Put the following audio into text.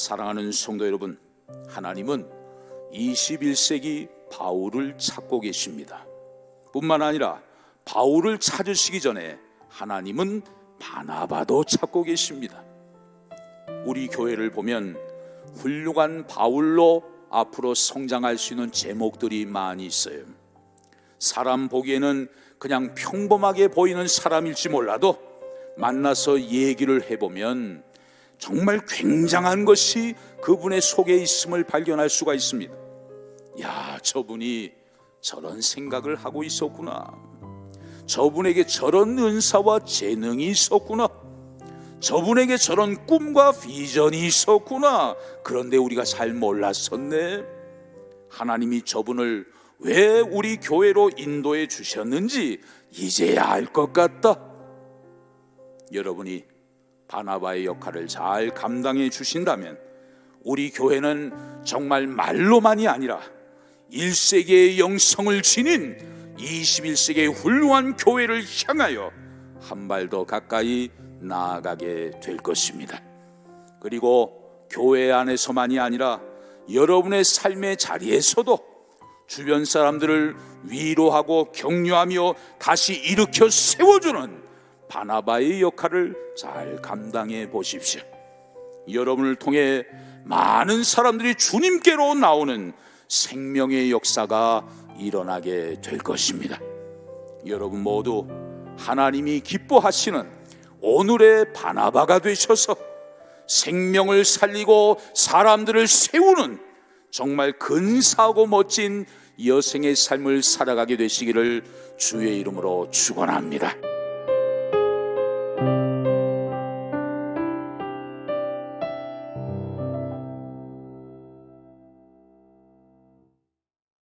사랑하는 성도 여러분, 하나님은 21세기 바울을 찾고 계십니다. 뿐만 아니라 바울을 찾으시기 전에 하나님은 바나바도 찾고 계십니다. 우리 교회를 보면 훌륭한 바울로 앞으로 성장할 수 있는 제목들이 많이 있어요. 사람 보기에는 그냥 평범하게 보이는 사람일지 몰라도 만나서 얘기를 해보면 정말 굉장한 것이 그분의 속에 있음을 발견할 수가 있습니다. 야, 저분이 저런 생각을 하고 있었구나. 저분에게 저런 은사와 재능이 있었구나. 저분에게 저런 꿈과 비전이 있었구나. 그런데 우리가 잘 몰랐었네. 하나님이 저분을 왜 우리 교회로 인도해 주셨는지 이제야 알 것 같다. 여러분이 바나바의 역할을 잘 감당해 주신다면 우리 교회는 정말 말로만이 아니라 1세기의 영성을 지닌 21세기의 훌륭한 교회를 향하여 한 발 더 가까이 나아가게 될 것입니다. 그리고 교회 안에서만이 아니라 여러분의 삶의 자리에서도 주변 사람들을 위로하고 격려하며 다시 일으켜 세워주는 바나바의 역할을 잘 감당해 보십시오. 여러분을 통해 많은 사람들이 주님께로 나오는 생명의 역사가 일어나게 될 것입니다. 여러분 모두 하나님이 기뻐하시는 오늘의 바나바가 되셔서 생명을 살리고 사람들을 세우는 정말 근사하고 멋진 여생의 삶을 살아가게 되시기를 주의 이름으로 축원합니다.